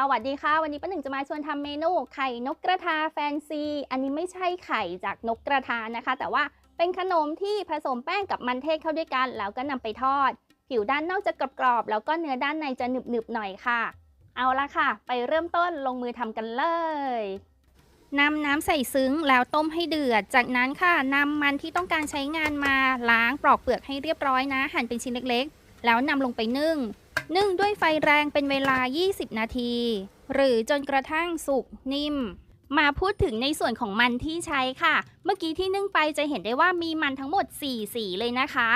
สวัสดีค่ะ วันนี้ป้าหนึ่งจะมาชวนทำเมนูไข่นกกระทาแฟนซี อันนี้ไม่ใช่ไข่จากนกกระทานะคะ แต่ว่าเป็นขนมที่ผสมแป้งกับมันเทศเข้าด้วยกัน แล้วก็นำไปทอด ผิวด้านนอกจะกรอบๆแล้วก็เนื้อด้านในจะหนึบๆหน่อยค่ะ เอาละค่ะ ไปเริ่มต้นลงมือทำกันเลยนำน้ำใส่ซึ้งแล้วต้มให้เดือด จากนั้นค่ะนำมันที่ต้องการใช้งานมาล้างปลอกเปลือกให้เรียบร้อยนะ หั่นเป็นชิ้นเล็กๆ แล้วนำลงไปนึ่ง นึ่งด้วยไฟแรงเป็นเวลา 20 นาที หรือจนกระทั่งสุกนิ่ม มาพูดถึงในส่วนของมันที่ใช้ค่ะ เมื่อกี้ที่นึ่งไปจะเห็นได้ว่ามีมันทั้งหมด 4 สีเลยนะคะ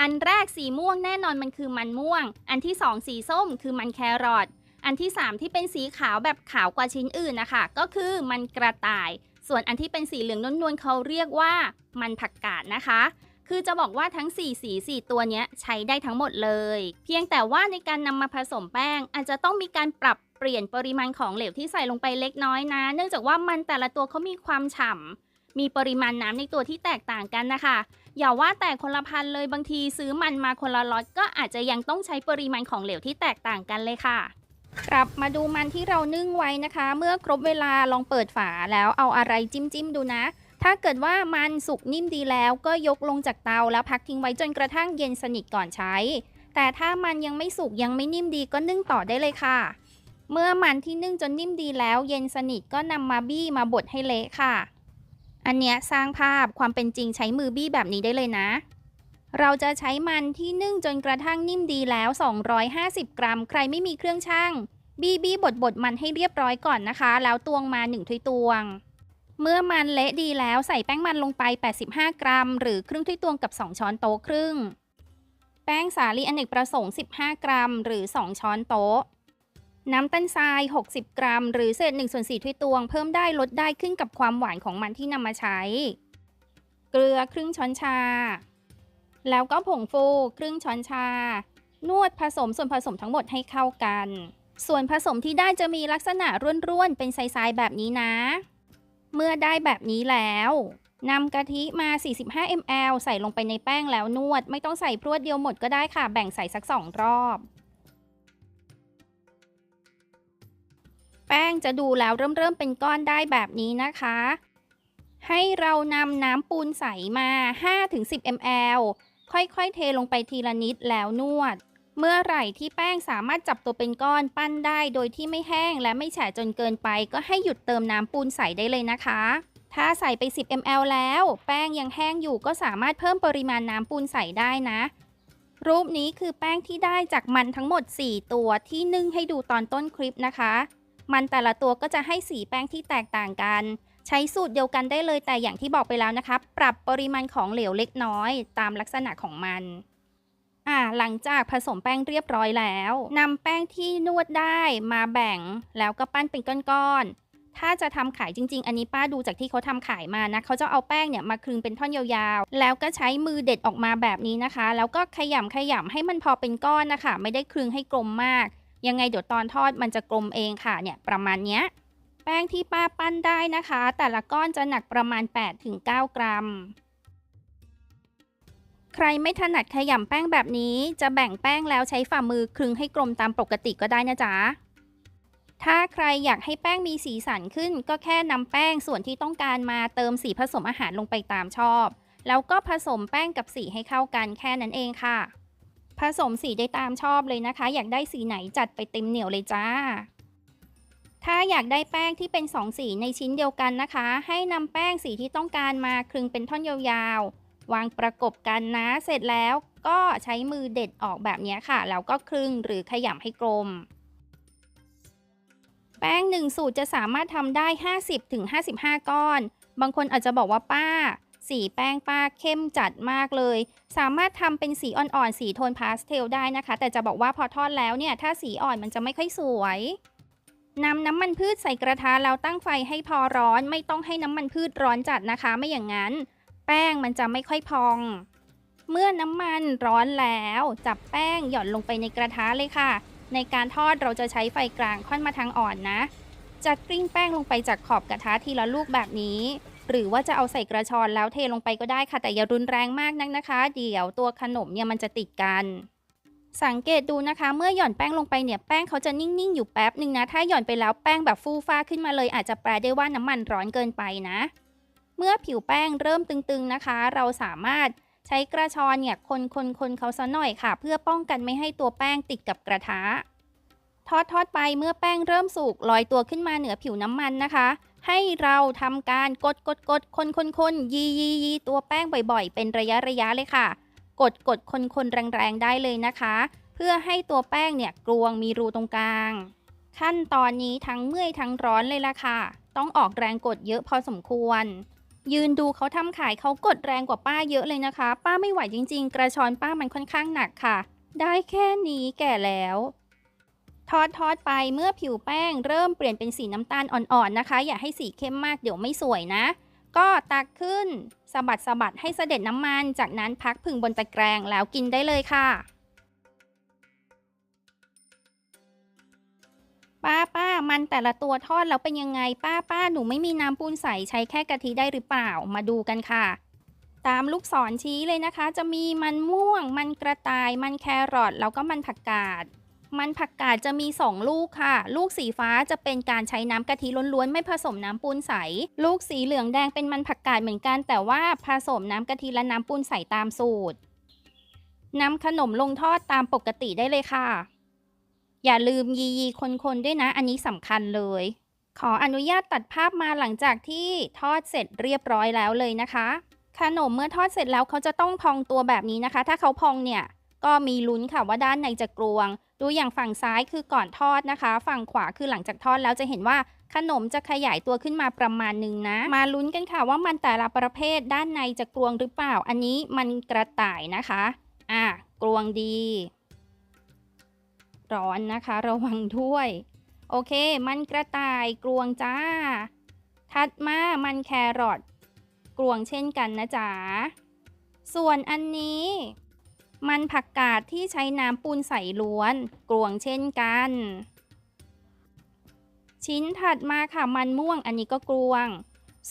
อันแรกสีม่วงแน่นอนมันคือมันม่วง อันที่ 2 สีส้มคือมันแครอทอันที่ 3 ที่เป็นสีขาวแบบขาวกว่าชิ้นอื่นนะคะ ก็คือมันกระต่าย ส่วนอันที่เป็นสีเหลืองนวลๆเขาเรียกว่า มันผักกาดนะคะ คือจะบอกว่าทั้ง 4 สี 4 ตัวนี้ใช้ได้ทั้งหมดเลย เพียงแต่ว่าในการนำมาผสมแป้ง อาจจะต้องมีการปรับเปลี่ยนปริมาณของเหลวที่ใส่ลงไปเล็กน้อยนะ เนื่องจากว่ามันแต่ละตัวเขามีความฉ่ำมีปริมาณน้ำในตัวที่แตกต่างกันนะคะ อย่าว่าแต่คนละพันเลยบางทีซื้อมันมาคนละล็อตก็อาจจะยังต้องใช้ปริมาณของเหลวที่แตกต่างกันเลยค่ะกลับมาดูมันที่เรานึ่งไว้นะคะ เมื่อครบเวลาลองเปิดฝาแล้วเอาอะไรจิ้มจิ้มดูนะ ถ้าเกิดว่ามันสุกนิ่มดีแล้วก็ยกลงจากเตาแล้วพักทิ้งไว้จนกระทั่งเย็นสนิทก่อนใช้ แต่ถ้ามันยังไม่สุกยังไม่นิ่มดีก็นึ่งต่อได้เลยค่ะ เมื่อมันที่นึ่งจนนิ่มดีแล้วเย็นสนิทก็นำมาบี้มาบดให้เละค่ะ อันเนี้ยสร้างภาพความเป็นจริงใช้มือบี้แบบนี้ได้เลยนะ เราจะใช้มันที่นึ่งจนกระทั่งนิ่มดีแล้ว 250 กรัม ใครไม่มีเครื่องช่างบี้บี้บดบดมันให้เรียบร้อยก่อนนะคะ แล้วตวงมา1ถ้วยตวง เมื่อมันเละดีแล้วใส่แป้งมันลงไป 85 กรัม หรือครึ่งถ้วยตวงกับ 2 ช้อนโต๊ะครึ่ง แป้งสาลีอเนกประสงค์ 15 กรัม หรือ 2 ช้อนโต๊ะ น้ำตาลทราย 60 กรัม หรือเศษ1ส่วน4ถ้วยตวง เพิ่มได้ลดได้ขึ้นกับความหวานของมันที่นำมาใช้ เกลือครึ่งช้อนชา แล้วก็ผงฟูครึ่งช้อนชา นวดผสมส่วนผสมทั้งหมดให้เข้ากัน ส่วนผสมที่ได้จะมีลักษณะร่วนๆ เป็นทรายๆแบบนี้นะ เมื่อได้แบบนี้แล้วนำกะทิมา 45 ml ใส่ลงไปในแป้งแล้วนวด ไม่ต้องใส่พรวดเดียวหมดก็ได้ค่ะ แบ่งใส่สักสองรอบ แป้งจะดูแล้วเริ่มเริ่มเป็นก้อนได้แบบนี้นะคะ ให้เรานำน้ำปูนใสมา 5-10 ml ค่อยๆ เทลงไปทีละนิดแล้วนวด เมื่อไหร่ที่แป้งสามารถจับตัวเป็นก้อนปั้นได้โดยที่ไม่แห้งและไม่แฉะจนเกินไปก็ให้หยุดเติมน้ำปูนใสได้เลยนะคะ ถ้าใส่ไป 10 ml แล้ว แป้งยังแห้งอยู่ก็สามารถเพิ่มปริมาณน้ำปูนใสได้นะ รูปนี้คือแป้งที่ได้จากมันทั้งหมด 4 ตัวที่นึ่งให้ดูตอนต้นคลิปนะคะ มันแต่ละตัวก็จะให้สีแป้งที่แตกต่างกัน ใช้สูตรเดียวกันได้เลยแต่อย่างที่บอกไปแล้วนะคะ ปรับปริมาณของเหลวเล็กน้อย ตามลักษณะของมัน อ่าหลังจากผสมแป้งเรียบร้อยแล้ว นำแป้งที่นวดได้มาแบ่งแล้วก็ปั้นเป็นก้อนๆ ถ้าจะทำขายจริง ๆ อันนี้ป้าดูจากที่เขาทำขายมานะเขาจะเอาแป้งเนี่ยมาคลึงเป็นท่อนยาวๆ แล้วก็ใช้มือเด็ดออกมาแบบนี้นะคะ แล้วก็ขยำขยำให้มันพอเป็นก้อนนะคะ ไม่ได้คลึงให้กลมมาก ยังไงเดี๋ยวตอนทอดมันจะกลมเองค่ะเนี่ยประมาณเนี้ยแป้งที่ป้าปั้นได้นะคะ แต่ละก้อนจะหนักประมาณ 8-9 กรัม ใครไม่ถนัดขยำแป้งแบบนี้ จะแบ่งแป้งแล้วใช้ฝ่ามือคลึงให้กลมตามปกติก็ได้นะจ๊ะ ถ้าใครอยากให้แป้งมีสีสันขึ้น ก็แค่นำแป้งส่วนที่ต้องการมาเติมสีผสมอาหารลงไปตามชอบ แล้วก็ผสมแป้งกับสีให้เข้ากันแค่นั้นเองค่ะ ผสมสีได้ตามชอบเลยนะคะ อยากได้สีไหนจัดไปเต็มเหนียวเลยจ้าถ้าอยากได้แป้งที่เป็น 2 สีในชิ้นเดียวกันนะคะ ให้นำแป้งสีที่ต้องการมาคลึงเป็นท่อนยาว วางประกบกันนะ เสร็จแล้วก็ใช้มือเด็ดออกแบบนี้ค่ะ แล้วก็คลึงหรือขยำให้กลม แป้ง 1 สูตรจะสามารถทำได้ 50-55 ก้อน บางคนอาจจะบอกว่าป้า สีแป้งป้าเข้มจัดมากเลย สามารถทำเป็นสีอ่อนๆ สีโทนพาสเทลได้นะคะ แต่จะบอกว่าพอทอดแล้วเนี่ย ถ้าสีอ่อนมันจะไม่ค่อยสวยนำน้ำมันพืชใส่กระทะแล้วตั้งไฟให้พอร้อน ไม่ต้องให้น้ำมันพืชร้อนจัดนะคะ ไม่อย่างนั้น แป้งมันจะไม่ค่อยพอง เมื่อน้ำมันร้อนแล้ว จับแป้งหย่อนลงไปในกระทะเลยค่ะ ในการทอดเราจะใช้ไฟกลางค่อนมาทางอ่อนนะ จะกลิ้งแป้งลงไปจากขอบกระทะทีละลูกแบบนี้ หรือว่าจะเอาใส่กระชอนแล้วเทลงไปก็ได้ค่ะ แต่อย่ารุนแรงมากนักนะคะ เดี๋ยวตัวขนมเนี่ยมันจะติดกันสังเกตดูนะคะเมื่อหย่อนแป้งลงไปเนี่ยแป้งเขาจะนิ่ง ๆ อยู่แป๊บหนึ่งนะ ถ้าหย่อนไปแล้วแป้งแบบฟูฟ้าขึ้นมาเลยอาจจะแปลได้ว่าน้ำมันร้อนเกินไปนะ เมื่อผิวแป้งเริ่มตึงๆนะคะ เราสามารถใช้กระชอนเนี่ยคนๆๆเขาซะหน่อยค่ะ เพื่อป้องกันไม่ให้ตัวแป้งติดกับกระทะ ทอดทอดไปเมื่อแป้งเริ่มสุกลอยตัวขึ้นมาเหนือผิวน้ำมันนะคะ ให้เราทำการกดกดกดคนคนคนยียียีตัวแป้งบ่อยๆ เป็นระยะระยะเลยค่ะ กดกดคนคนแรงๆได้เลยนะคะ เพื่อให้ตัวแป้งเนี่ยกรวงมีรูตรงกลาง ขั้นตอนนี้ทั้งเมื่อยทั้งร้อนเลยล่ะค่ะ ต้องออกแรงกดเยอะพอสมควร ยืนดูเขาทำขายเขากดแรงกว่าป้าเยอะเลยนะคะ ป้าไม่ไหวจริง ๆ กระชอนป้ามันค่อนข้างหนักค่ะ ได้แค่นี้แก่แล้ว ทอดทอดไปเมื่อผิวแป้งเริ่มเปลี่ยนเป็นสีน้ำตาลอ่อนๆนะคะ อย่าให้สีเข้มมากเดี๋ยวไม่สวยนะ ก็ตักขึ้นสะบัดสะบัดให้เสด็จน้ำมัน จากนั้นพักผึ่งบนตะแกรงแล้วกินได้เลยค่ะ ป้าป้ามันแต่ละตัวทอดแล้วเป็นยังไง ป้าป้าหนูไม่มีน้ำปูนใสใช้แค่กะทิได้หรือเปล่ามาดูกันค่ะ ตามลูกศรชี้เลยนะคะ จะมีมันม่วง มันกระต่าย มันแครอทแล้วก็มันผักกาดมันผักกาดจะมี 2 ลูกค่ะ ลูกสีฟ้าจะเป็นการใช้น้ำกะทิล้วนๆ ไม่ผสมน้ำปูนใส ลูกสีเหลืองแดงเป็นมันผักกาดเหมือนกัน แต่ว่าผสมน้ำกะทิและน้ำปูนใสตามสูตรนำขนมลงทอดตามปกติได้เลยค่ะ อย่าลืมยียีคนๆด้วยนะ อันนี้สำคัญเลย ขออนุญาตตัดภาพมาหลังจากที่ทอดเสร็จเรียบร้อยแล้วเลยนะคะ ขนมเมื่อทอดเสร็จแล้วเขาจะต้องพองตัวแบบนี้นะคะ ถ้าเขาพองเนี่ยก็มีลุ้นค่ะว่าด้านในจะกรวง ดูอย่างฝั่งซ้ายคือก่อนทอดนะคะ ฝั่งขวาคือหลังจากทอดแล้วจะเห็นว่าขนมจะขยายตัวขึ้นมาประมาณหนึ่งนะ มาลุ้นกันค่ะว่ามันแต่ละประเภทด้านในจะกรวงหรือเปล่า อันนี้มันกระต่ายนะคะ อะกรวงดี ร้อนนะคะ ระวังด้วย โอเค มันกระต่ายกรวงจ้า ถัดมามันแครอทกรวงเช่นกันนะจ๊ะส่วนอันนี้ มันผักกาดที่ใช้น้ำปูนใสล้วน กรวงเช่นกัน ชิ้นถัดมาค่ะมันม่วงอันนี้ก็กรวง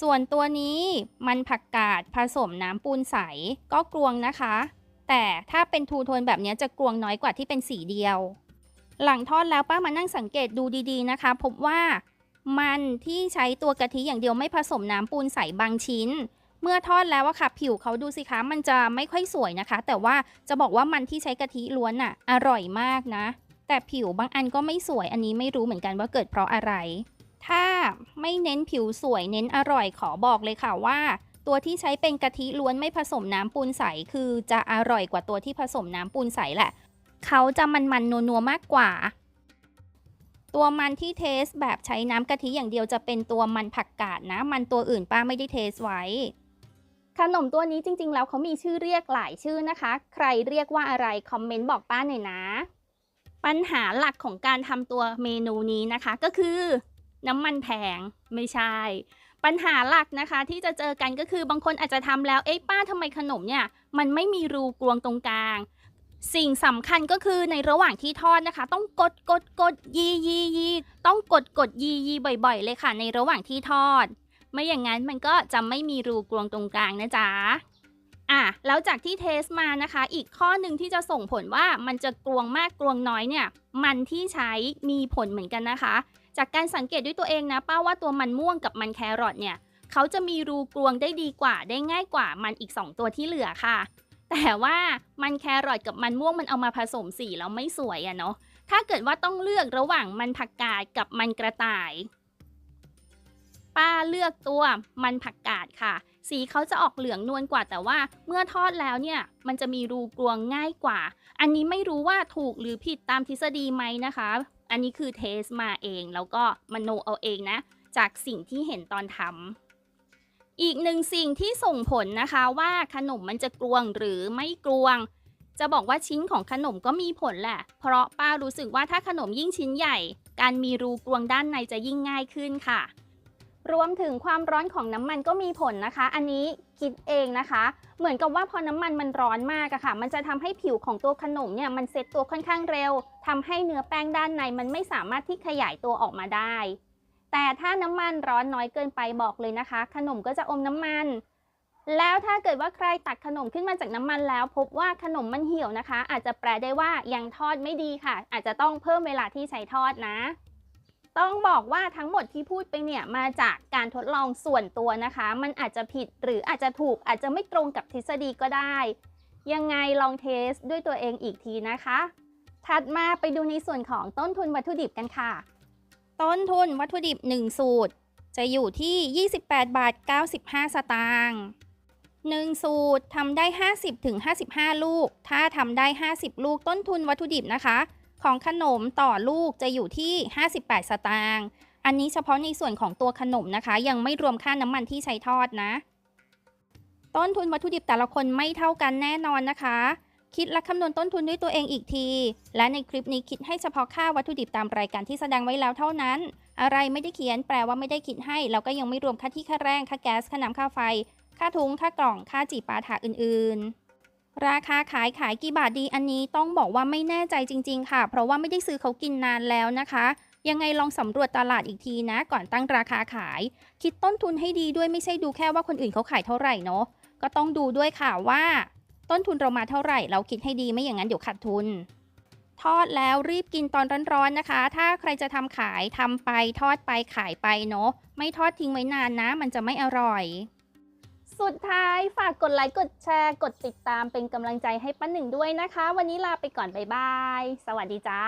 ส่วนตัวนี้มันผักกาดผสมน้ำปูนใสก็กรวงนะคะ แต่ถ้าเป็นทูโทนแบบนี้จะกรวงน้อยกว่าที่เป็นสีเดียว หลังทอดแล้วป้ามานั่งสังเกตดูดีๆนะคะ พบว่ามันที่ใช้ตัวกะทิอย่างเดียวไม่ผสมน้ำปูนใสบางชิ้น เมื่อทอดแล้วอะค่ะผิวเขาดูสิคะ มันจะไม่ค่อยสวยนะคะ แต่ว่าจะบอกว่ามันที่ใช้กะทิล้วนอะอร่อยมากนะ แต่ผิวบางอันก็ไม่สวยอันนี้ไม่รู้เหมือนกันว่าเกิดเพราะอะไร ถ้าไม่เน้นผิวสวยเน้นอร่อยขอบอกเลยค่ะว่า ตัวที่ใช้เป็นกะทิล้วนไม่ผสมน้ำปูนใสคือจะอร่อยกว่าตัวที่ผสมน้ำปูนใสแหละ เขาจะมันๆนัวๆมากกว่า ตัวมันที่เทสแบบใช้น้ำกะทิอย่างเดียวจะเป็นตัวมันผักกาดนะ มันตัวอื่นป้าไม่ได้เทสไว้ ขนมตัวนี้จริง ๆ แล้วเขามีชื่อเรียกหลายชื่อนะคะ ใครเรียกว่าอะไรคอมเมนต์บอกป้าหน่อยนะ ปัญหาหลักของการทำตัวเมนูนี้นะคะก็คือน้ำมันแพงไม่ใช่ ปัญหาหลักนะคะที่จะเจอกันก็คือบางคนอาจจะทำแล้วเอ๊ะป้าทำไมขนมเนี่ย มันไม่มีรูกรวงตรงกลาง สิ่งสำคัญก็คือในระหว่างที่ทอดนะคะ ต้องกดกดกดยียียีต้องกดกดยียีบ่อยๆ เลยค่ะ ในระหว่างที่ทอด ไม่อย่างนั้นมันก็จะไม่มีรูกรวงตรงกลางนะจ๊ะอะแล้วจากที่เทสมานะคะ อีกข้อหนึ่งที่จะส่งผลว่ามันจะกรวงมากกรวงน้อยเนี่ย มันที่ใช้มีผลเหมือนกันนะคะ จากการสังเกตด้วยตัวเองนะป้าว่าตัวมันม่วงกับมันแครอทเนี่ยเขาจะมีรูกรวงได้ดีกว่าได้ง่ายกว่ามันอีก 2 ตัวที่เหลือค่ะ แต่ว่ามันแครอทกับมันม่วงมันเอามาผสมสีแล้วไม่สวยอะเนาะ ถ้าเกิดว่าต้องเลือกระหว่างมันผักกาดกับมันกระต่าย ป้าเลือกตัวมันผักกาดค่ะ สีเขาจะออกเหลืองนวลกว่าแต่ว่าเมื่อทอดแล้วเนี่ยมันจะมีรูกรวงง่ายกว่า อันนี้ไม่รู้ว่าถูกหรือผิดตามทฤษฎีไหมนะคะ อันนี้คือเทสมาเองแล้วก็มโนเอาเองนะ จากสิ่งที่เห็นตอนทำ อีกหนึ่งสิ่งที่ส่งผลนะคะว่าขนมมันจะกรวงหรือไม่กรวง จะบอกว่าชิ้นของขนมก็มีผลแหละ เพราะป้ารู้สึกว่าถ้าขนมยิ่งชิ้นใหญ่ การมีรูกรวงด้านในจะยิ่งง่ายขึ้นค่ะ รวมถึงความร้อนของน้ำมันก็มีผลนะคะ อันนี้คิดเองนะคะ เหมือนกับว่าพอน้ำมันมันร้อนมากอะค่ะ มันจะทำให้ผิวของตัวขนมเนี่ยมันเซตตัวค่อนข้างเร็วทำให้เนื้อแป้งด้านในมันไม่สามารถที่ขยายตัวออกมาได้ แต่ถ้าน้ำมันร้อนน้อยเกินไปบอกเลยนะคะ ขนมก็จะอมน้ำมัน แล้วถ้าเกิดว่าใครตักขนมขึ้นมาจากน้ำมันแล้ว พบว่าขนมมันเหี่ยวนะคะ อาจจะแปลได้ว่ายังทอดไม่ดีค่ะ อาจจะต้องเพิ่มเวลาที่ใช้ทอดนะ ต้องบอกว่าทั้งหมดที่พูดไปเนี่ยมาจากการทดลองส่วนตัวนะคะ มันอาจจะผิดหรืออาจจะถูกอาจจะไม่ตรงกับทฤษฎีก็ได้ ยังไงลองเทสด้วยตัวเองอีกทีนะคะ ถัดมาไปดูในส่วนของต้นทุนวัตถุดิบกันค่ะ ต้นทุนวัตถุดิบ 1 สูตร จะอยู่ที่ 28 บาท 95 สตางค์1สูตรทำได้ 50ถึง55 ลูก ถ้าทำได้ 50 ลูกต้นทุนวัตถุดิบนะคะ ของขนมต่อลูกจะอยู่ที่ 58 สตางค์อันนี้เฉพาะในส่วนของตัวขนมนะคะ ยังไม่รวมค่าน้ำมันที่ใช้ทอดนะ ต้นทุนวัตถุดิบแต่ละคนไม่เท่ากันแน่นอนนะคะ คิดและคำนวณต้นทุนด้วยตัวเองอีกที และในคลิปนี้คิดให้เฉพาะค่าวัตถุดิบตามรายการที่แสดงไว้แล้วเท่านั้น อะไรไม่ได้เขียนแปลว่าไม่ได้คิดให้แล้วก็ยังไม่รวมค่าที่ค่าแรง ค่าแก๊ส ค่าน้ำค่าไฟ ค่าทุง ค่ากล่อง ค่าจีปาถะอื่น ๆ ราคาขายขายกี่บาทดีอันนี้ต้องบอกว่าไม่แน่ใจจริง ๆ ค่ะ เพราะว่าไม่ได้ซื้อเขากินนานแล้วนะคะยังไงลองสำรวจตลาดอีกทีนะ ก่อนตั้งราคาขาย คิดต้นทุนให้ดีด้วยไม่ใช่ดูแค่ว่าคนอื่นเขาขายเท่าไหร่เนาะก็ต้องดูด้วยค่ะว่า ต้นทุนเรามาเท่าไหร่ เราคิดให้ดีไม่อย่างนั้นเดี๋ยวขาดทุน ทอดแล้วรีบกินตอนร้อนๆนะคะ ถ้าใครจะทำขายทำไปทอดไปขายไปเนาะไม่ทอดทิ้งไว้นานนะ มันจะไม่อร่อย สุดท้ายฝากกดไลค์กดแชร์กดติดตามเป็นกำลังใจให้ป้าหนึ่งด้วยนะคะ วันนี้ลาไปก่อนบ๊ายบาย สวัสดีจ้า